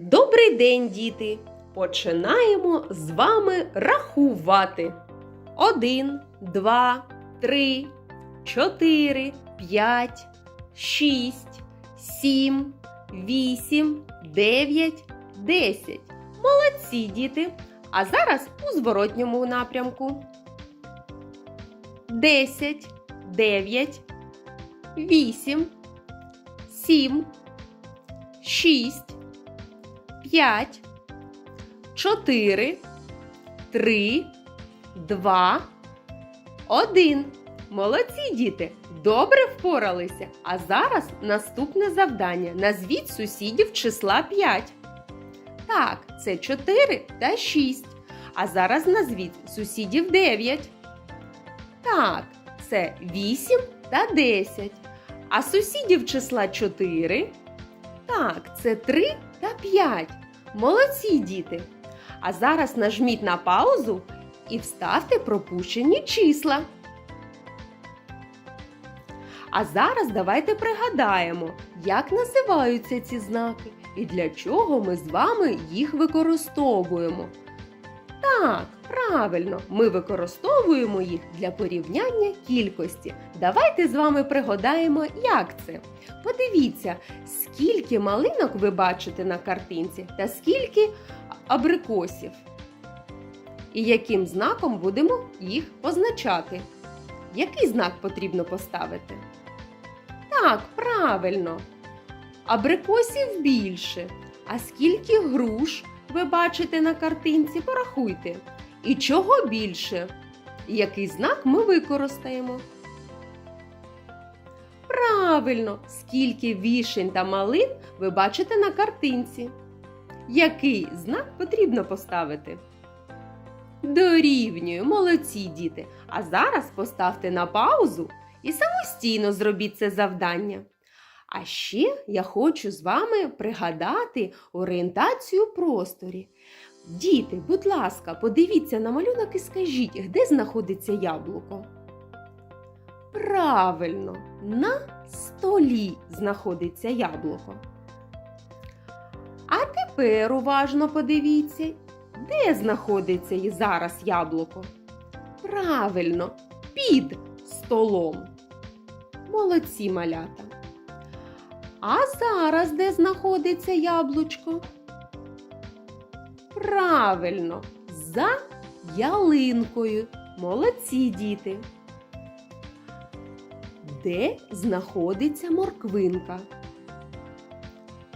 Добрий день, діти! Починаємо з вами рахувати. Один, два, три, чотири, п'ять, шість, сім, вісім, дев'ять, десять. Молодці, діти! А зараз у зворотньому напрямку. Десять, дев'ять, вісім, сім, шість. П'ять, чотири, три, два, один. Молодці діти! Добре впоралися. А зараз наступне завдання. Назвіть сусідів числа 5. Так, це 4 та 6. А зараз назвіть сусідів 9. Так, це 8 та 10. А сусідів числа 4. Так, це 3 та 5. Молодці діти! А зараз нажміть на паузу і вставте пропущені числа. А зараз давайте пригадаємо, як називаються ці знаки і для чого ми з вами їх використовуємо. Так, правильно, ми використовуємо їх для порівняння кількості. Давайте з вами пригадаємо, як це. Подивіться, скільки малинок ви бачите на картинці та скільки абрикосів. І яким знаком будемо їх позначати. Який знак потрібно поставити? Так, правильно. Абрикосів більше. А скільки груш ви бачите на картинці? Порахуйте. І чого більше? Який знак ми використаємо? Правильно, скільки вішень та малин ви бачите на картинці. Який знак потрібно поставити? Дорівнюю, молодці діти. А зараз поставте на паузу і самостійно зробіть це завдання. А ще я хочу з вами пригадати орієнтацію просторі. Діти, будь ласка, подивіться на малюнок і скажіть, де знаходиться яблуко? Правильно, на столі знаходиться яблуко. А тепер уважно подивіться, де знаходиться і зараз яблуко? Правильно, під столом. Молодці малята. А зараз де знаходиться яблучко? Правильно, за ялинкою. Молодці діти. Де знаходиться морквинка?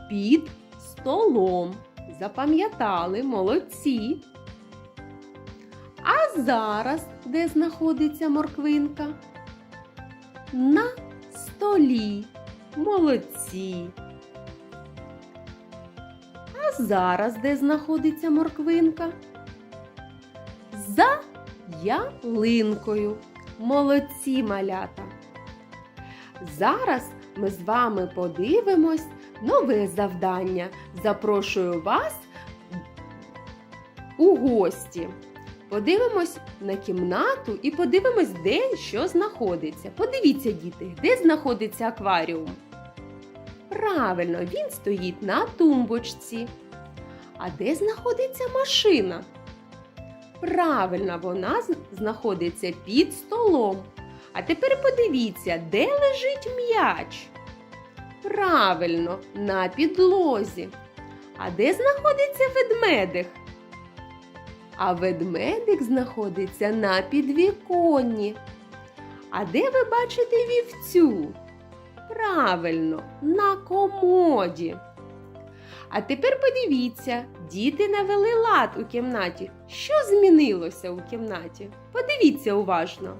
Під столом. Запам'ятали, молодці. А зараз де знаходиться морквинка? На столі. Молодці. А зараз де знаходиться морквинка? За ялинкою. Молодці малята. Зараз ми з вами подивимось нове завдання. Запрошую вас у гості. Подивимось на кімнату і подивимось, де що знаходиться. Подивіться, діти, де знаходиться акваріум. Правильно, він стоїть на тумбочці. А де знаходиться машина? Правильно, вона знаходиться під столом. А тепер подивіться, де лежить м'яч. Правильно, на підлозі. А де знаходиться ведмедик? А ведмедик знаходиться на підвіконні. А де ви бачите вівцю? Правильно, на комоді. А тепер подивіться, діти навели лад у кімнаті. Що змінилося у кімнаті? Подивіться уважно.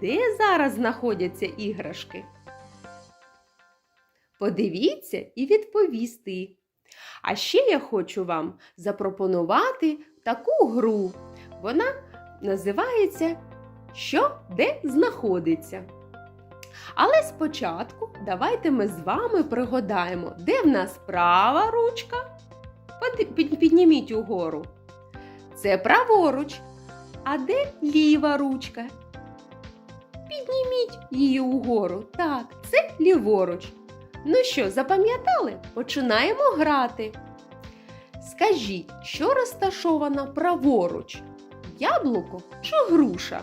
Де зараз знаходяться іграшки? Подивіться і відповісти. А ще я хочу вам запропонувати таку гру. Вона називається Що де знаходиться. Але спочатку давайте ми з вами пригадаємо, де в нас права ручка. Підніміть угору. Це праворуч. А де ліва ручка? Підніміть її угору. Так, це ліворуч. Ну що, запам'ятали? Починаємо грати. Скажіть, що розташовано праворуч? Яблуко чи груша?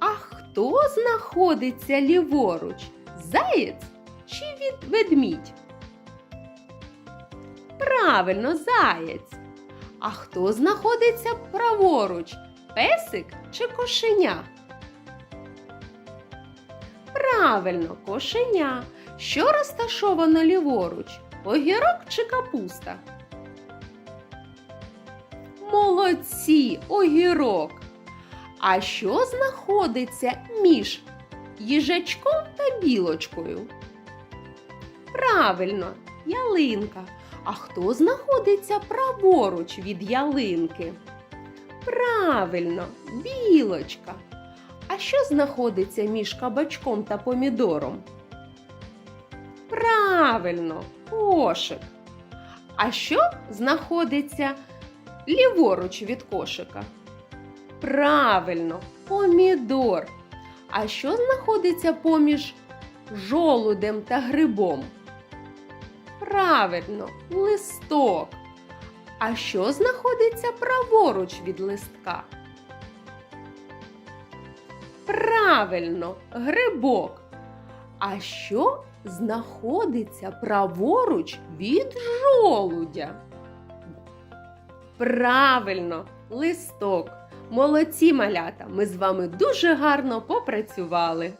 А хто знаходиться ліворуч? Заєць чи ведмідь? Правильно, заєць. А хто знаходиться праворуч? Песик чи кошеня? Правильно, кошеня. Що розташовано ліворуч? Огірок чи капуста? Молодці, огірок. А що знаходиться між їжачком та білочкою? Правильно, ялинка. А хто знаходиться праворуч від ялинки? Правильно, білочка. А що знаходиться між кабачком та помідором? Правильно, кошик. А що знаходиться ліворуч від кошика? Правильно, помідор. А що знаходиться поміж жолудем та грибом? Правильно, листок. А що знаходиться праворуч від листка? Правильно, грибок. А що знаходиться праворуч від жолудя? Правильно, листок. Молодці малята! Ми з вами дуже гарно попрацювали.